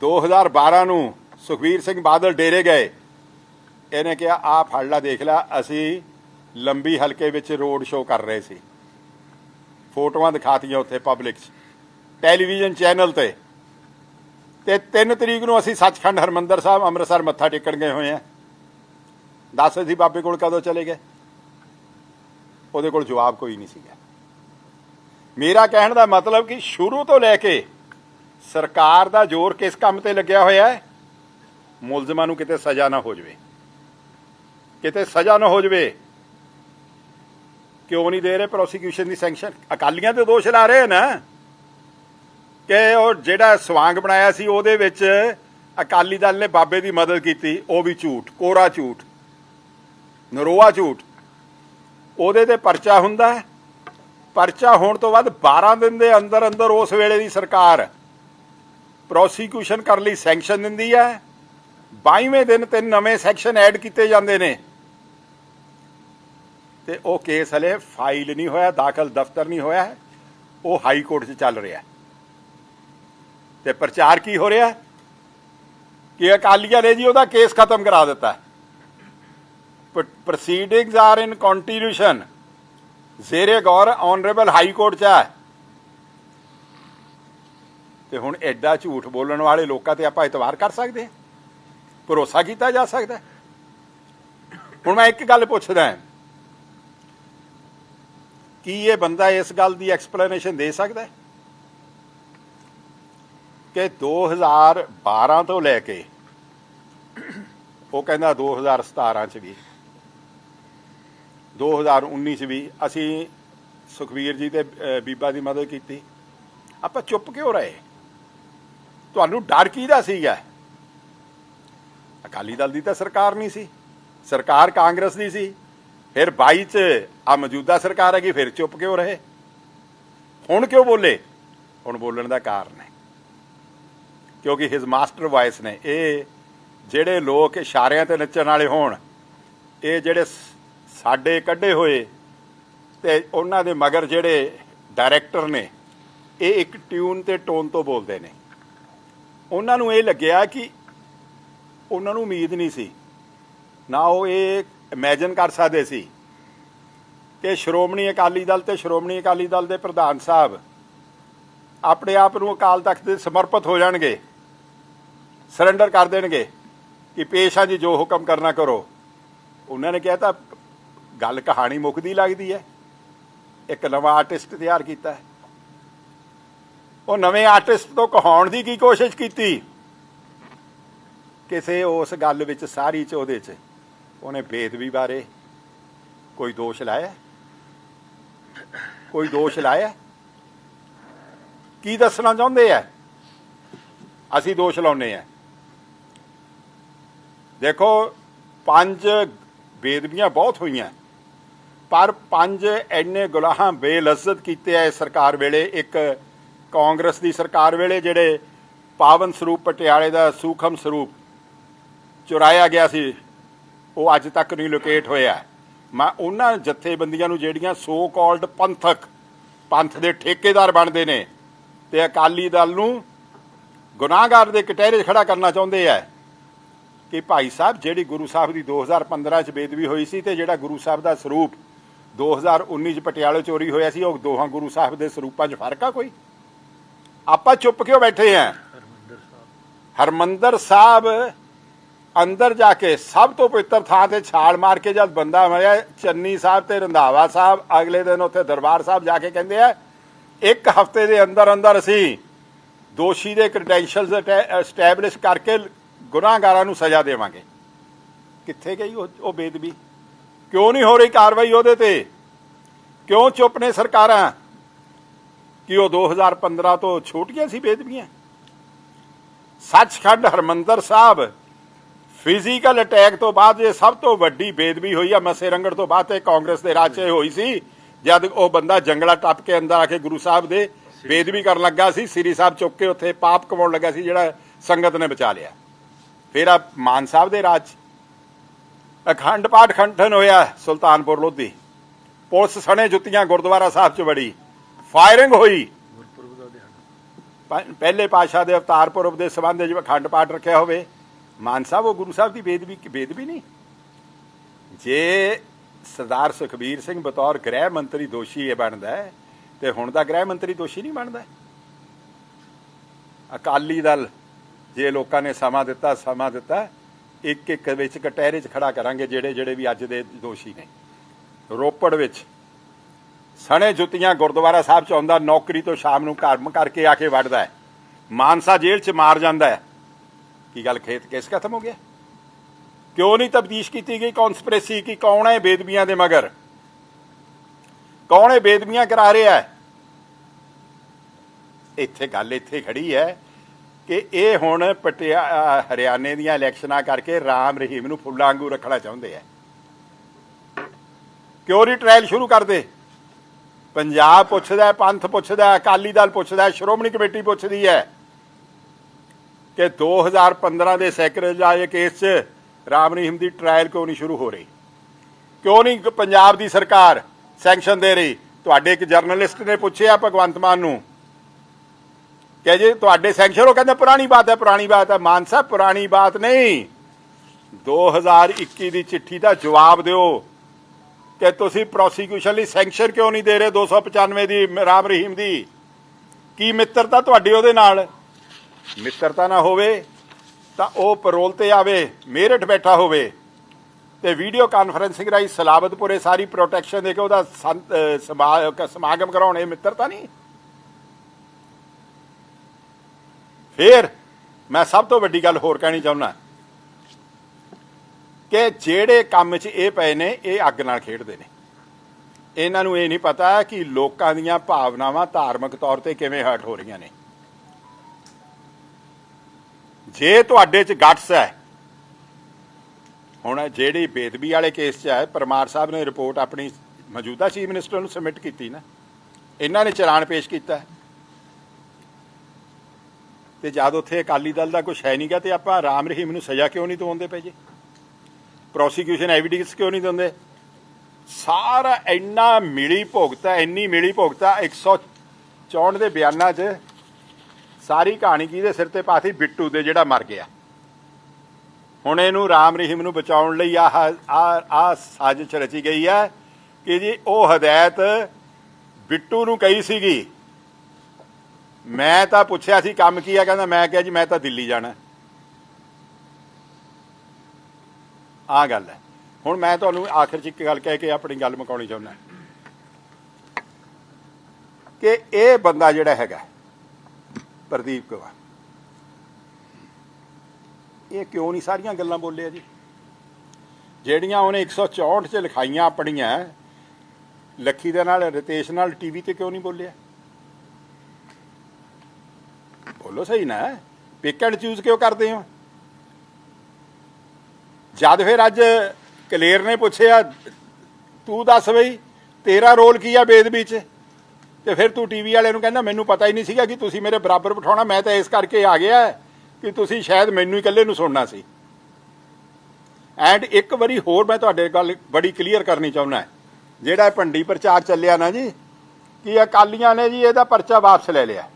2012 ਨੂੰ ਸੁਖਵੀਰ ਸਿੰਘ ਬਾਦਲ ਡੇਰੇ ਗਏ। ਇਹਨੇ ਕਿਹਾ ਆ ਫੜਲਾ ਦੇਖ ਲੈ, ਅਸੀਂ ਲੰਬੀ ਹਲਕੇ ਵਿੱਚ ਰੋਡ ਸ਼ੋਅ ਕਰ ਰਹੇ ਸੀ। ਫੋਟੋਆਂ ਦਿਖਾਤੀਆਂ ਉੱਥੇ ਪਬਲਿਕ 'ਚ ਟੈਲੀਵਿਜ਼ਨ ਚੈਨਲ ਤੇ। ਤੇ 3 ਤਰੀਕ ਨੂੰ ਅਸੀਂ ਸੱਚਖੰਡ ਹਰਮੰਦਰ ਸਾਹਿਬ ਅੰਮ੍ਰਿਤਸਰ ਮੱਥਾ ਟੇਕਣ ਗਏ ਹੋਏ ਆ ਦੱਸ ਅਸੀਂ ਬਾਬੇ ਕੋਲ ਕਦੋਂ ਚਲੇ ਗਏ? ਉਹਦੇ ਕੋਲ ਜਵਾਬ ਕੋਈ ਨਹੀਂ ਸੀਗਾ। ਮੇਰਾ ਕਹਿਣ ਦਾ ਮਤਲਬ ਕਿ ਸ਼ੁਰੂ ਤੋਂ ਲੈ ਕੇ ਸਰਕਾਰ ਦਾ ਜ਼ੋਰ ਕਿਸ ਕੰਮ ਤੇ ਲੱਗਿਆ ਹੋਇਆ ਹੈ? ਮੁਲਜ਼ਮਾਂ ਨੂੰ ਕਿਤੇ ਸਜ਼ਾ ਨਾ ਹੋ ਜਵੇ। ਕਿਤੇ ਸਜ਼ਾ ਨਾ ਹੋ ਜਵੇ। ਕਿਉਂ ਨਹੀਂ ਦੇ ਰਹੇ ਪ੍ਰੋਸੀਕਿਊਸ਼ਨ ਦੀ ਸੈਂਕਸ਼ਨ ਅਕਾਲੀਆਂ ਤੇ ਦੋਸ਼ ਲਾ ਰਹੇ ਨਾ। ਕਿ ਉਹ ਜਿਹੜਾ ਸਵਾਂਗ ਬਣਾਇਆ ਸੀ, ਉਹਦੇ ਵਿੱਚ ਅਕਾਲੀ ਦਲ ਨੇ ਬਾਬੇ ਦੀ ਮਦਦ ਕੀਤੀ। ਉਹ ਵੀ ਝੂਠ, ਕੋਰਾ ਝੂਠ, ਨਰੋਆ ਝੂਠ। ਉਹਦੇ ਤੇ ਪਰਚਾ ਹੁੰਦਾ ਪਰਚਾ ਹੋਣ ਤੋਂ ਬਾਅਦ 12 ਦਿਨ ਦੇ ਅੰਦਰ ਅੰਦਰ ਉਸ ਵੇਲੇ ਦੀ ਸਰਕਾਰ ਪ੍ਰੋਸੀਕਿਊਸ਼ਨ ਕਰਨ ਲਈ ਸੈਂਕਸ਼ਨ ਦਿੰਦੀ ਹੈ। 22ਵੇਂ ਦਿਨ ਤੇ ਨਵੇਂ ਸੈਕਸ਼ਨ ਐਡ ਕੀਤੇ ਜਾਂਦੇ ਨੇ। ਤੇ ਉਹ ਕੇਸ ਹਲੇ ਫਾਈਲ ਨਹੀਂ ਹੋਇਆ, ਦਾਖਲ ਦਫ਼ਤਰ ਨਹੀਂ ਹੋਇਆ, ਉਹ ਹਾਈ ਕੋਰਟ 'ਚ ਚੱਲ ਰਿਹਾ। ਤੇ ਪ੍ਰਚਾਰ ਕੀ ਹੋ ਰਿਹਾ? ਕਿ ਅਕਾਲੀਆਂ ਨੇ ਜੀ ਉਹਦਾ ਕੇਸ ਖਤਮ ਕਰਾ ਦਿੱਤਾ। ਪ੍ਰੋਸੀਡਿੰਗਸ ਆਰ ਇਨ ਕੰਟੀਨਿਊਸ਼ਨ ਜ਼ੇਰੇ ਗੌਰ ਆਨਰੇਬਲ ਹਾਈ ਕੋਰਟ 'ਚ ਹੈ। ਤੇ ਹੁਣ ਐਡਾ ਝੂਠ ਬੋਲਣ ਵਾਲੇ ਲੋਕਾਂ ਤੇ ਆਪਾਂ ਇਤਵਾਰ ਕਰ ਸਕਦੇ ਹਾਂ? ਭਰੋਸਾ ਕੀਤਾ ਜਾ ਸਕਦਾ ਹੁਣ ਮੈਂ ਇੱਕ ਗੱਲ ਪੁੱਛਦਾ ਹਾਂ। ਕੀ ਇਹ ਬੰਦਾ ਇਸ ਗੱਲ ਦੀ ਐਕਸਪਲੇਨੇਸ਼ਨ ਦੇ ਸਕਦਾ ਹੈ? ਕਿ 2012 ਤੋਂ ਲੈ ਕੇ ਉਹ ਕਹਿੰਦਾ 2017 ਚ ਵੀ 2019 ਚ ਵੀ ਅਸੀਂ ਸੁਖਵੀਰ ਜੀ ਤੇ ਬੀਬਾ ਦੀ ਮਦਦ ਕੀਤੀ। ਆਪਾਂ ਚੁੱਪ ਕਿਉਂ ਰਹੇ? ਤੁਹਾਨੂੰ ਡਰ ਕਿਹਦਾ ਸੀਗਾ? ਅਕਾਲੀ ਦਲ ਦੀ ਤਾਂ ਸਰਕਾਰ ਨਹੀਂ ਸੀ। ਸਰਕਾਰ ਕਾਂਗਰਸ ਦੀ ਸੀ। ਫਿਰ 22 ਚ ਆ ਮੌਜੂਦਾ ਸਰਕਾਰ ਹੈਗੀ, ਫਿਰ ਚੁੱਪ ਕਿਉਂ ਰਹੇ? ਹੁਣ ਕਿਉਂ ਬੋਲੇ? ਹੁਣ ਬੋਲਣ ਦਾ ਕਾਰਨ ਹੈ। ਕਿਉਂਕਿ ਹਿਸ ਮਾਸਟਰ ਵਾਇਸ ਨੇ, ਇਹ ਜਿਹੜੇ ਲੋਕ ਇਸ਼ਾਰਿਆਂ ਤੇ ਨੱਚਣ ਵਾਲੇ ਹੋਣ, ਇਹ ਜਿਹੜੇ ਸਾਡੇ ਕੱਢੇ ਹੋਏ ਤੇ ਉਹਨਾਂ ਦੇ ਮਗਰ ਜਿਹੜੇ ਡਾਇਰੈਕਟਰ ਨੇ, ਇਹ ਇੱਕ ਟਿਊਨ ਤੇ ਟੋਨ ਤੋਂ ਬੋਲਦੇ ਨੇ। ਉਹਨਾਂ ਨੂੰ ਇਹ ਲੱਗਿਆ ਕਿ ਉਹਨਾਂ ਨੂੰ ਉਮੀਦ ਨਹੀਂ ਸੀ। ਨਾ ਉਹ ਇਹ ਇਮੇਜਿਨ ਕਰ ਸਕਦੇ ਸੀ ਕਿ ਸ਼੍ਰੋਮਣੀ ਅਕਾਲੀ ਦਲ ਤੇ ਸ਼੍ਰੋਮਣੀ ਅਕਾਲੀ ਦਲ ਦੇ ਪ੍ਰਧਾਨ ਸਾਹਿਬ ਆਪਣੇ ਆਪ ਨੂੰ ਅਕਾਲ ਤਖਤ ਦੇ ਸਮਰਪਿਤ ਹੋ ਜਾਣਗੇ ਸਰੈਂਡਰ ਕਰ ਦੇਣਗੇ ਕਿ ਪੇਸ਼ ਆ ਜੀ ਜੋ ਹੁਕਮ ਕਰਨਾ ਕਰੋ। ਉਹਨਾਂ ਨੇ ਕਿਹਾ ਤਾਂ ਗੱਲ ਕਹਾਣੀ ਮੁੱਕਦੀ ਲੱਗਦੀ ਹੈ। ਇੱਕ ਨਵਾਂ ਆਰਟਿਸਟ ਤਿਆਰ ਕੀਤਾ ਹੈ। ਉਹ ਨਵੇਂ ਆਰਟਿਸਟ ਤੋਂ ਕਹਾਉਣ ਦੀ ਕੀ ਕੋਸ਼ਿਸ਼ ਕੀਤੀ? ਕਿਸੇ ਉਸ ਗੱਲ ਵਿੱਚ ਸਾਰੀ ਚ ਉਹਦੇ ਚ। ਉਹਨੇ ਬੇਦਬੀ ਬਾਰੇ। ਕੋਈ ਦੋਸ਼ ਲਾਇਆ? ਕੋਈ ਦੋਸ਼ ਲਾਇਆ? ਕੀ ਦੱਸਣਾ ਚਾਹੁੰਦੇ ਆ? ਅਸੀਂ ਦੋਸ਼ ਲਾਉਨੇ ਆ। ਦੇਖੋ, ਪੰਜ ਬੇਦਬੀਆਂ ਬਹੁਤ ਹੋਈਆਂ। ਪਰ ਪੰਜ ਐਨੇ ਗੁਨਾਹਾਂ ਬੇਲਜ਼ਤ ਕੀਤੇ ਆ ਸਰਕਾਰ ਵੇਲੇ। ਇੱਕ ਕਾਂਗਰਸ ਦੀ ਸਰਕਾਰ ਵੇਲੇ ਜਿਹੜੇ ਪਾਵਨ ਸਰੂਪ ਪਟਿਆਲੇ ਦਾ ਸੂਖਮ ਸਰੂਪ ਚੁਰਾਇਆ ਗਿਆ ਸੀ, ਉਹ ਅੱਜ ਤੱਕ ਨਹੀਂ ਲੋਕੇਟ ਹੋਇਆ ਮੈਂ ਉਹਨਾਂ ਜਥੇਬੰਦੀਆਂ ਨੂੰ ਜਿਹੜੀਆਂ ਸੋ ਕਾਲਡ ਪੰਥਕ, ਪੰਥ ਦੇ ਠੇਕੇਦਾਰ ਬਣਦੇ ਨੇ ਤੇ ਅਕਾਲੀ ਦਲ ਨੂੰ ਗੁਨਾਹਗਾਰ ਦੇ ਕਟਹਿਰੇ 'ਚ ਖੜਾ ਕਰਨਾ ਚਾਹੁੰਦੇ ਆ ਕਿ ਭਾਈ ਸਾਹਿਬ, ਜਿਹੜੀ ਗੁਰੂ ਸਾਹਿਬ ਦੀ 2015 ਚ ਬੇਦਬੀ ਹੋਈ ਸੀ ਤੇ ਜਿਹੜਾ ਗੁਰੂ ਸਾਹਿਬ ਦਾ ਸਰੂਪ 2019 ਚ ਪਟਿਆਲੇ ਚੋਰੀ ਹੋਇਆ ਸੀ, ਉਹ ਦੋਹਾਂ ਗੁਰੂ ਸਾਹਿਬ ਦੇ ਸਰੂਪਾਂ 'ਚ ਫ਼ਰਕ ਆ ਕੋਈ? ਆਪਾਂ ਚੁੱਪ ਕਿਉਂ ਬੈਠੇ ਆ ਹਰਮੰਦਰ ਸਾਹਿਬ ਅੰਦਰ ਜਾ ਕੇ ਸਭ ਤੋਂ ਪਵਿੱਤਰ ਥਾਂ ਤੇ ਛਾਲ ਮਾਰ ਕੇ ਜਦ ਬੰਦਾ ਮਰਿਆ, ਚੰਨੀ ਸਾਹਿਬ ਤੇ ਰੰਧਾਵਾ ਸਾਹਿਬ ਅਗਲੇ ਦਿਨ ਉੱਥੇ ਦਰਬਾਰ ਸਾਹਿਬ ਜਾ ਕੇ ਕਹਿੰਦੇ ਆ, ਇੱਕ ਹਫ਼ਤੇ ਦੇ ਅੰਦਰ ਅੰਦਰ ਅਸੀਂ ਦੋਸ਼ੀ ਦੇ ਕ੍ਰੈਡੈਂਸ਼ੀਅਲਸ ਐਸਟੈਬਲਿਸ਼ ਕਰਕੇ ਗੁਨਾਹਗਾਰਾਂ ਨੂੰ ਸਜ਼ਾ ਦੇਵਾਂਗੇ। ਕਿੱਥੇ ਗਈ ਉਹ ਬੇਦਬੀ? ਕਿਉਂ ਨਹੀਂ ਹੋ ਰਹੀ ਕਾਰਵਾਈ ਉਹਦੇ ਤੇ? ਕਿਉਂ ਚੁੱਪ ਨੇ ਸਰਕਾਰਾਂ? ਕਿ ਉਹ 2015 ਤੋਂ ਛੋਟੀਆਂ ਸੀ ਬੇਦਬੀਆਂ ਸੱਚਖੰਡ ਹਰਮੰਦਰ ਸਾਹਿਬ ਫਿਜ਼ੀਕਲ ਅਟੈਕ ਤੋਂ ਬਾਅਦ ਇਹ ਸਭ ਤੋਂ ਵੱਡੀ ਬੇਦਬੀ ਹੋਈ ਆ। ਮਸੇ ਰੰਗੜ ਤੋਂ ਬਾਅਦ ਤੇ ਕਾਂਗਰਸ ਦੇ ਰਾਜ 'ਚ ਇਹ ਹੋਈ ਸੀ, ਜਦ ਉਹ ਬੰਦਾ ਜੰਗਲਾ ਟੱਪ ਕੇ ਅੰਦਰ ਆ ਕੇ ਗੁਰੂ ਸਾਹਿਬ ਦੇ ਬੇਦਬੀ ਕਰਨ ਲੱਗਾ ਸੀ। ਸ੍ਰੀ ਸਾਹਿਬ ਚੁੱਕ ਕੇ ਉੱਥੇ ਪਾਪ ਕਮਾਉਣ ਲੱਗਾ ਸੀ, ਜਿਹੜਾ ਸੰਗਤ ਨੇ ਬਚਾ ਲਿਆ। ਫਿਰ ਆ ਮਾਨ ਸਾਹਿਬ ਦੇ ਰਾਜ 'ਚ ਅਖੰਡ ਪਾਠ ਖੰਡਨ ਹੋਇਆ ਸੁਲਤਾਨਪੁਰ ਲੋਧੀ। ਪੁਲਿਸ ਸਣੇ ਜੁੱਤੀਆਂ ਗੁਰਦੁਆਰਾ ਸਾਹਿਬ 'ਚ ਵੜੀ। ਫਾਇਰਿੰਗ ਹੋਈ। ਪਹਿਲੇ ਪਾਸ਼ਾ ਦੇ ਅਵਤਾਰ ਪੁਰਬ ਦੇ ਸੰਬੰਧ ਵਿੱਚ ਅਖੰਡ ਪਾਠ ਰੱਖਿਆ ਹੋਵੇ। ਮਾਨ ਸਾਹਿਬ ਉਹ ਗੁਰੂ ਸਾਹਿਬ ਦੀ ਬੇਦਬੀ ਬੇਦਬੀ ਨਹੀਂ? ਜੇ ਸਰਦਾਰ ਸੁਖਬੀਰ ਸਿੰਘ ਬਤੌਰ ਗ੍ਰਹਿ ਮੰਤਰੀ ਦੋਸ਼ੀ ਇਹ ਬਣਦਾ ਤੇ ਹੁਣ ਦਾ ਗ੍ਰਹਿ ਮੰਤਰੀ ਦੋਸ਼ੀ ਨਹੀਂ ਬਣਦਾ ਅਕਾਲੀ ਦਲ ਜੇ ਲੋਕਾਂ ਨੇ ਸਮਾਂ ਦਿੱਤਾ ਸਮਾਂ ਦਿੱਤਾ ਇੱਕ ਇੱਕ ਵਿੱਚ ਕਟਹਿਰੇ 'ਚ ਖੜਾ ਕਰਾਂਗੇ ਜਿਹੜੇ ਜਿਹੜੇ ਵੀ ਅੱਜ ਦੇ ਦੋਸ਼ੀ ਨੇ। ਰੋਪੜ ਵਿੱਚ ਸਣੇ ਜੁੱਤੀਆਂ ਗੁਰਦੁਆਰਾ ਸਾਹਿਬ ਚ ਆਉਂਦਾ, ਨੌਕਰੀ ਤੋਂ ਸ਼ਾਮ ਨੂੰ ਘਰ ਕਰਕੇ ਆ ਕੇ ਵੜਦਾ ਮਾਨਸਾ ਜੇਲ੍ਹ ਚ ਮਾਰ ਜਾਂਦਾ ਹੈ। ਕੀ ਗੱਲ ਖੇਤ ਕੇਸ ਖਤਮ ਹੋ ਗਿਆ? ਕਿਉਂ ਨਹੀਂ ਤਬਦੀਸ਼ ਕੀਤੀ ਗਈ ਕਨਸਪੀਰੇਸੀ ਕਿ ਕੌਣ ਹੈ ਬੇਦਬੀਆਂ ਦੇ ਮਗਰ? ਕੌਣ ਹੈ ਬੇਦਬੀਆਂ ਕਰਾ ਰਿਹਾ ਹੈ? ਇੱਥੇ ਗੱਲ ਇੱਥੇ ਖੜੀ ਹੈ ਕਿ ਇਹ ਹੁਣ ਪਟਿਆ ਹਰਿਆਣੇ ਦੀਆਂ ਇਲੈਕਸ਼ਨਾਂ ਕਰਕੇ ਰਾਮ ਰਹੀਮ ਨੂੰ ਫੁੱਲਾਂ ਵਾਂਗੂ ਰੱਖਣਾ ਚਾਹੁੰਦੇ ਆ ਕਿਉਂ ਨਹੀਂ ਟ੍ਰਾਇਲ ਸ਼ੁਰੂ ਕਰਦੇ? ਪੰਜਾਬ ਪੁੱਛਦਾ ਹੈ, ਪੰਥ ਪੁੱਛਦਾ ਹੈ, ਅਕਾਲੀ ਦਲ ਪੁੱਛਦਾ ਹੈ, ਸ਼੍ਰੋਮਣੀ ਕਮੇਟੀ ਪੁੱਛਦੀ ਹੈ ਕਿ 2015 ਦੇ ਸੈਕਰੇਜਾਏ ਕੇਸ 'ਚ ਰਾਮ ਰਹੀਮ ਦੀ ਟ੍ਰਾਇਲ ਕਿਉਂ ਨਹੀਂ ਸ਼ੁਰੂ ਹੋ ਰਹੀ? ਕਿਉਂ ਨਹੀਂ ਪੰਜਾਬ ਦੀ ਸਰਕਾਰ ਸੈਂਕਸ਼ਨ ਦੇ ਰਹੀ? ਤੁਹਾਡੇ ਇੱਕ ਜਰਨਲਿਸਟ ਨੇ ਪੁੱਛਿਆ ਭਗਵੰਤ ਮਾਨ ਨੂੰ ਕਿ ਜੇ ਤੁਹਾਡੇ ਸੈਂਕਸ਼ਨ ਉਹ ਕਹਿੰਦਾ ਪੁਰਾਣੀ ਬਾਤ ਹੈ ਪੁਰਾਣੀ ਬਾਤ ਹੈ। ਮਾਨ ਸਾਹਿਬ ਪੁਰਾਣੀ ਬਾਤ ਨਹੀਂ। 2021 ਦੀ ਚਿੱਠੀ ਦਾ ਜਵਾਬ ਦਿਓ। ਕਿ ਤੁਸੀਂ ਪ੍ਰੋਸੀਕਿਊਸ਼ਨ ਲਈ ਸੈਂਕਸ਼ਨ ਕਿਉਂ ਨਹੀਂ ਦੇ ਰਹੇ 295 ਦੀ ਰਾਮ ਰਹੀਮ ਦੀ? ਕੀ ਮਿੱਤਰਤਾ ਤੁਹਾਡੀ ਉਹਦੇ ਨਾਲ? ਮਿੱਤਰਤਾ ਨਾ ਹੋਵੇ ਤਾਂ ਉਹ ਪੈਰੋਲ ਤੇ ਆਵੇ, ਮੇਰਠ ਬੈਠਾ ਹੋਵੇ। ਤੇ ਵੀਡੀਓ ਕਾਨਫਰੈਂਸਿੰਗ ਰਾਹੀਂ ਸਲਾਬਤਪੁਰੇ ਸਾਰੀ ਪ੍ਰੋਟੈਕਸ਼ਨ ਦੇ ਕੇ ਉਹਦਾ ਸਮਾ- ਸਮਾਗਮ ਕਰਾਉਣੇ, ਮਿੱਤਰਤਾ ਨਹੀਂ? ਫੇਰ ਮੈਂ ਸਭ ਤੋਂ ਵੱਡੀ ਗੱਲ ਹੋਰ ਕਹਿਣੀ ਚਾਹੁੰਦਾ। ਕਿ ਜਿਹੜੇ ਕੰਮ 'ਚ ਇਹ ਪਏ ਨੇ, ਇਹ ਅੱਗ ਨਾਲ ਖੇਡਦੇ ਨੇ। ਇਹਨਾਂ ਨੂੰ ਇਹ ਨਹੀਂ ਪਤਾ ਕਿ ਲੋਕਾਂ ਦੀਆਂ ਭਾਵਨਾਵਾਂ ਧਾਰਮਿਕ ਤੌਰ ਤੇ ਕਿਵੇਂ ਹਰਟ ਹੋ ਰਹੀਆਂ ਨੇ। ਜੇ ਤੁਹਾਡੇ 'ਚ ਗਟਸ ਹੈ, ਹੁਣ ਜਿਹੜੀ ਬੇਦਬੀ ਵਾਲੇ ਕੇਸ 'ਚ ਹੈ, ਪਰਮਾਰ ਸਾਹਿਬ ਨੇ ਰਿਪੋਰਟ ਆਪਣੀ ਮੌਜੂਦਾ ਚੀਫ ਮਿਨਿਸਟਰ ਨੂੰ ਸਬਮਿਟ ਕੀਤੀ ਨਾ। ਇਹਨਾਂ ਨੇ ਚਲਾਨ ਪੇਸ਼ ਕੀਤਾ। ਤੇ ਜਦ ਉੱਥੇ ਅਕਾਲੀ ਦਲ ਦਾ ਕੁਝ ਹੈ ਨਹੀਂਗਾ ਤੇ ਆਪਾਂ ਰਾਮ ਰਹੀਮ ਨੂੰ ਸਜ਼ਾ ਕਿਉਂ ਨਹੀਂ ਦਵਾਉਂਦੇ ਪਏ ਜੀ? ਪ੍ਰੋਸੀਕਿਊਸ਼ਨ ਐਵੀਡੈਂਸ ਕਿਉਂ ਨਹੀਂ ਦਿੰਦੇ? ਸਾਰਾ ਇੰਨਾ ਮਿਲੀ ਭੁਗਤਾ, ਇੰਨੀ ਮਿਲੀ ਭੁਗਤਾ 164 ਦੇ ਬਿਆਨਾਂ 'ਚ ਸਾਰੀ ਕਹਾਣੀ ਕਿਹਦੇ ਸਿਰ ਤੇ ਪਾਤੀ ਬਿੱਟੂ ਦੇ ਜਿਹੜਾ ਮਰ ਗਿਆ। ਹੁਣ ਇਹਨੂੰ ਰਾਮ ਰਹੀਮ ਨੂੰ ਬਚਾਉਣ ਲਈ ਆਹ ਆ ਆ ਸਾਜ਼ਿਸ਼ ਰਚੀ ਗਈ ਹੈ ਕਿ ਜੀ ਉਹ ਹਦਾਇਤ ਬਿੱਟੂ ਨੂੰ ਕਹੀ ਸੀਗੀ। ਮੈਂ ਤਾਂ ਪੁੱਛਿਆ ਸੀ ਕੰਮ ਕੀ ਆ ਕਹਿੰਦਾ ਮੈਂ ਕਿਹਾ ਜੀ ਮੈਂ ਤਾਂ ਦਿੱਲੀ ਜਾਣਾ। ਆ ਗੱਲ ਹੈ। ਹੁਣ ਮੈਂ ਤੁਹਾਨੂੰ ਆਖਰ ਚ ਇੱਕ ਗੱਲ ਕਹਿ ਕੇ ਆਪਣੀ ਗੱਲ ਮੁਕਾਉਣੀ ਚਾਹੁੰਦਾ। ਕਿ ਇਹ ਬੰਦਾ ਜਿਹੜਾ ਹੈਗਾ, ਪ੍ਰਦੀਪ ਕੁਮਾਰ ਇਹ ਕਿਉਂ ਨਹੀਂ ਸਾਰੀਆਂ ਗੱਲਾਂ ਬੋਲਿਆ ਜੀ? ਜਿਹੜੀਆਂ ਉਹਨੇ 164 ਚ ਲਿਖਾਈਆਂ ਆਪਣੀਆਂ, ਲੱਖੀ ਦੇ ਨਾਲ, ਰਤੇਸ਼ ਨਾਲ ਟੀਵੀ ਤੇ ਕਿਉਂ ਨਹੀਂ ਬੋਲਿਆ? ਬੋਲੋ ਸਹੀ ਨਾ। ਪਿਕ ਐਂਡ ਚੂਜ਼ ਕਿਉਂ ਕਰਦੇ ਹੋ? ਜਦ ਫਿਰ ਅੱਜ ਕਲੇਰ ਨੇ ਪੁੱਛਿਆ, ਤੂੰ ਦੱਸ ਬਈ, ਤੇਰਾ ਰੋਲ ਕੀ ਆ ਬੇਦਬੀ ਚ? ਤੇ ਫਿਰ ਤੂੰ ਟੀਵੀ ਵਾਲੇ ਨੂੰ ਕਹਿੰਦਾ, ਮੈਨੂੰ ਪਤਾ ਹੀ ਨਹੀਂ ਸੀਗਾ ਕਿ ਤੁਸੀਂ ਮੇਰੇ ਬਰਾਬਰ ਬਿਠਾਉਣਾ। ਮੈਂ ਤਾਂ ਇਸ ਕਰਕੇ ਆ ਗਿਆ ਕਿ ਤੁਸੀਂ ਸ਼ਾਇਦ ਮੈਨੂੰ ਹੀ ਇਕੱਲੇ ਨੂੰ ਸੁਣਨਾ ਸੀ। ਐਂਡ ਇੱਕ ਵਾਰੀ ਹੋਰ ਮੈਂ ਤੁਹਾਡੇ ਗੱਲ ਬੜੀ ਕਲੀਅਰ ਕਰਨੀ ਚਾਹੁੰਦਾ ਜਿਹੜਾ ਭੰਡੀ ਪ੍ਰਚਾਰ ਚੱਲਿਆ ਨਾ ਜੀ, ਕਿ ਅਕਾਲੀਆਂ ਨੇ ਜੀ ਇਹਦਾ ਪਰਚਾ ਵਾਪਸ ਲੈ ਲਿਆ।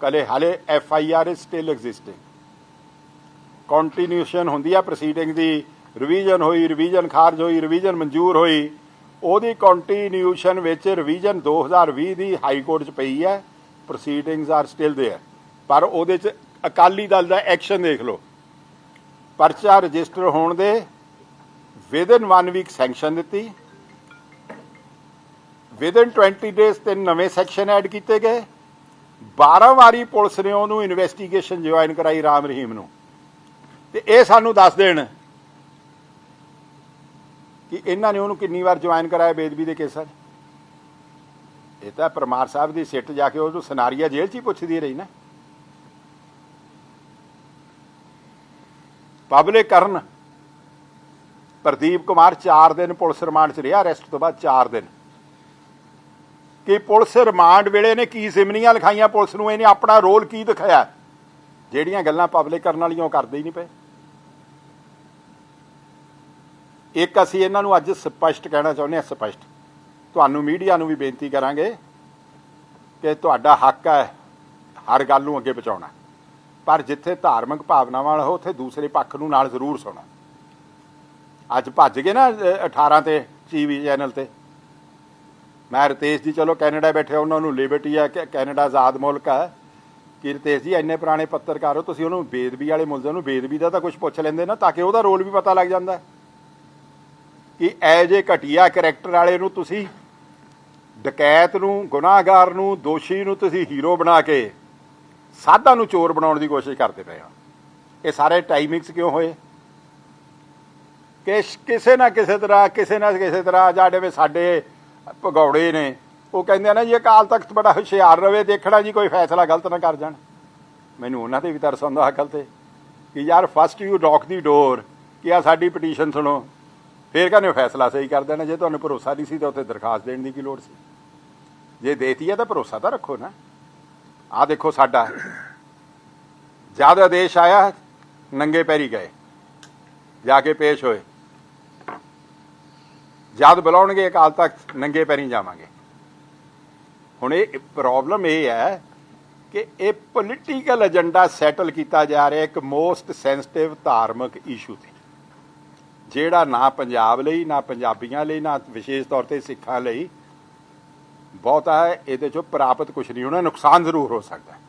ਕਲੇ ਹਾਲੇ F I R is still existing continuation ਹੁੰਦੀ ਆ ਪ੍ਰੋਸੀਡਿੰਗ ਦੀ। ਰਿਵੀਜ਼ਨ ਹੋਈ ਰਿਵੀਜ਼ਨ ਖਾਰਜ ਹੋਈ ਰਿਵੀਜ਼ਨ ਮਨਜ਼ੂਰ ਹੋਈ। ਉਹਦੀ ਕੰਟੀਨਿਊਸ਼ਨ ਵਿੱਚ ਰਿਵੀਜ਼ਨ 2020 ਦੀ ਹਾਈ ਕੋਰਟ 'ਚ ਪਈ ਹੈ ਪ੍ਰੋਸੀਡਿੰਗਸ ਆਰ ਸਟਿਲ ਦੇਅਰ ਪਰ ਉਹਦੇ 'ਚ ਅਕਾਲੀ ਦਲ ਦਾ ਐਕਸ਼ਨ ਦੇਖ ਲਓ। ਪਰਚਾ ਰਜਿਸਟਰ ਹੋਣ ਦੇ ਵਿਦਨ 1 ਵੀਕ ਸੈਂਕਸ਼ਨ ਦਿੱਤੀ। ਵਿਦਨ 20 ਡੇਜ਼ ਤੇ ਨਵੇਂ ਸੈਕਸ਼ਨ ਐਡ ਕੀਤੇ ਗਏ। 12 ਵਾਰੀ ਪੁਲਿਸ ਨੇ ਉਹਨੂੰ ਇਨਵੈਸਟੀਗੇਸ਼ਨ ਜੁਆਇਨ ਕਰਾਈ ਰਾਮ ਰਹੀਮ ਨੂੰ। ਤੇ ਇਹ ਸਾਨੂੰ ਦੱਸ ਦੇਣ ਕਿ ਇਹਨਾਂ ਨੇ ਉਹਨੂੰ ਕਿੰਨੀ ਵਾਰ ਜੁਆਇਨ ਕਰਾਇਆ ਬੇਦਬੀ ਦੇ ਕੇਸਾਂ 'ਚ। ਇਹ ਤਾਂ ਪਰਮਾਰ ਸਾਹਿਬ ਦੀ ਸਿੱਟ ਜਾ ਕੇ ਉਹਨੂੰ ਸਨਾਰੀਆ ਜੇਲ੍ਹ 'ਚ ਹੀ ਪੁੱਛਦੀ ਰਹੀ ਨਾ। ਪਬਲਿਕ ਕਰਨ। ਪ੍ਰਦੀਪ ਕੁਮਾਰ 4 ਦਿਨ ਪੁਲਿਸ ਰਿਮਾਂਡ 'ਚ ਰਿਹਾ, ਅਰੈਸਟ ਤੋਂ ਬਾਅਦ 4 ਦਿਨ। ਕਿ ਪੁਲਿਸ ਰਿਮਾਂਡ ਵੇਲੇ ਨੇ ਕੀ ਜ਼ਿਮਨੀਆਂ ਲਿਖਾਈਆਂ ਪੁਲਿਸ ਨੂੰ, ਇਹਨੇ ਆਪਣਾ ਰੋਲ ਕੀ ਦਿਖਾਇਆ? ਜਿਹੜੀਆਂ ਗੱਲਾਂ ਪਬਲਿਕ ਕਰਨ ਵਾਲੀਆਂ ਉਹ ਕਰਦੇ ਹੀ ਨਹੀਂ ਪਏ। ਇੱਕ ਅਸੀਂ ਇਹਨਾਂ ਨੂੰ ਅੱਜ ਸਪਸ਼ਟ ਕਹਿਣਾ ਚਾਹੁੰਦੇ ਹਾਂ ਸਪਸ਼ਟ। ਤੁਹਾਨੂੰ ਮੀਡੀਆ ਨੂੰ ਵੀ ਬੇਨਤੀ ਕਰਾਂਗੇ ਕਿ ਤੁਹਾਡਾ ਹੱਕ ਹੈ ਹਰ ਗੱਲ ਨੂੰ ਅੱਗੇ ਪਹੁੰਚਾਉਣਾ। ਪਰ ਜਿੱਥੇ ਧਾਰਮਿਕ ਭਾਵਨਾਵਾਂ ਵਾਲਾ ਹੋ ਉੱਥੇ ਦੂਸਰੇ ਪੱਖ ਨੂੰ ਨਾਲ ਜ਼ਰੂਰ ਸੁਣਾ। ਅੱਜ ਭੱਜ ਗਏ ਨਾ ਅਹ, 18 ਤੇ ਟੀਵੀ ਚੈਨਲ ਤੇ। ਮੈਂ ਰਤੇਸ਼ ਜੀ ਚਲੋ ਕੈਨੇਡਾ ਬੈਠੇ ਉਹਨਾਂ ਨੂੰ ਲਿਬਰਟੀ ਹੈ ਕਿ ਕੈਨੇਡਾ ਆਜ਼ਾਦ ਮੁਲਕ ਹੈ ਕਿ ਰਤੇਸ਼ ਜੀ ਇੰਨੇ ਪੁਰਾਣੇ ਪੱਤਰਕਾਰ ਹੋ ਤੁਸੀਂ ਉਹਨੂੰ ਬੇਦਬੀ ਵਾਲੇ ਮੁਲਜ਼ਮ ਨੂੰ ਬੇਦਬੀ ਦਾ ਤਾਂ ਕੁਝ ਪੁੱਛ ਲੈਂਦੇ ਨਾ ਤਾਂ ਕਿ ਉਹਦਾ ਰੋਲ ਵੀ ਪਤਾ ਲੱਗ ਜਾਂਦਾ। ਕਿ ਐਜ਼ ਏ ਘਟੀਆ ਕੈਰੈਕਟਰ ਵਾਲੇ ਨੂੰ ਤੁਸੀਂ ਡਕੈਤ ਨੂੰ, ਗੁਨਾਹਗਾਰ ਨੂੰ, ਦੋਸ਼ੀ ਨੂੰ ਤੁਸੀਂ ਹੀਰੋ ਬਣਾ ਕੇ ਸਾਧਾ ਨੂੰ ਚੋਰ ਬਣਾਉਣ ਦੀ ਕੋਸ਼ਿਸ਼ ਕਰਦੇ ਪਏ ਹੋ। ਇਹ ਸਾਰੇ ਟਾਈਮਿੰਗਸ ਕਿਉਂ ਹੋਏ? ਕਿ ਕਿਸੇ ਨਾ ਕਿਸੇ ਤਰ੍ਹਾਂ, ਕਿਸੇ ਨਾ ਕਿਸੇ ਤਰ੍ਹਾਂ ਜਿਹੜੇ ਵੇ ਸਾਡੇ ਭਗੌੜੇ ਨੇ, ਉਹ ਕਹਿੰਦੇ ਆ ਨਾ ਜੀ ਅਕਾਲ ਤਖਤ ਬੜਾ ਹੁਸ਼ਿਆਰ ਰਵੇ ਦੇਖਣਾ ਜੀ, ਕੋਈ ਫੈਸਲਾ ਗਲਤ ਨਾ ਕਰ ਜਾਣ। ਮੈਨੂੰ ਉਹਨਾਂ ਤੇ ਵੀ ਤਰਸ ਆਉਂਦਾ ਅਕਲ ਤੇ ਕਿ ਯਾਰ first you rock the door ਕਿ ਆ ਸਾਡੀ ਪਟੀਸ਼ਨ ਸੁਣੋ। ਫੇਰ ਕਹਿੰਦੇ ਹੋ ਫੈਸਲਾ ਸਹੀ ਕਰ ਦੇਣਾ, ਜੇ ਤੁਹਾਨੂੰ ਭਰੋਸਾ ਨਹੀਂ ਸੀ ਤਾਂ ਉੱਥੇ ਦਰਖਾਸਤ ਦੇਣ ਦੀ ਕੀ ਲੋੜ ਸੀ? ਜੇ ਦੇਤੀ ਹੈ ਤਾਂ ਭਰੋਸਾ ਤਾਂ ਰੱਖੋ ਨਾ। ਆ ਦੇਖੋ ਸਾਡਾ। ਜਦ ਆਦੇਸ਼ ਆਇਆ, ਨੰਗੇ ਪੈਰੀ ਗਏ। ਜਾ ਕੇ ਪੇਸ਼ ਹੋਏ। ਜਦ ਬੁਲਾਉਣਗੇ ਅਕਾਲ ਤਖਤ, ਨੰਗੇ ਪੈਰੀ ਜਾਵਾਂਗੇ। ਹੁਣ ਇਹ ਪ੍ਰੋਬਲਮ ਇਹ ਹੈ ਕਿ ਇਹ ਪੋਲੀਟੀਕਲ ਏਜੰਡਾ ਸੈਟਲ ਕੀਤਾ ਜਾ ਰਿਹਾ, ਇੱਕ ਮੋਸਟ ਸੈਂਸਿਟਿਵ ਧਾਰਮਿਕ ਇਸ਼ੂ ਤੇ। ਜਿਹੜਾ ਨਾ ਪੰਜਾਬ ਲਈ, ਨਾ ਪੰਜਾਬੀਆਂ ਲਈ, ਨਾ ਵਿਸ਼ੇਸ਼ ਤੌਰ ਤੇ ਸਿੱਖਾਂ ਲਈ, ਬਹੁਤਾ ਹੈ, ਇਹਦੇ ਚੋਂ ਪ੍ਰਾਪਤ ਕੁਝ ਨਹੀਂ ਹੋਣਾ, ਨੁਕਸਾਨ ਜ਼ਰੂਰ ਹੋ ਸਕਦਾ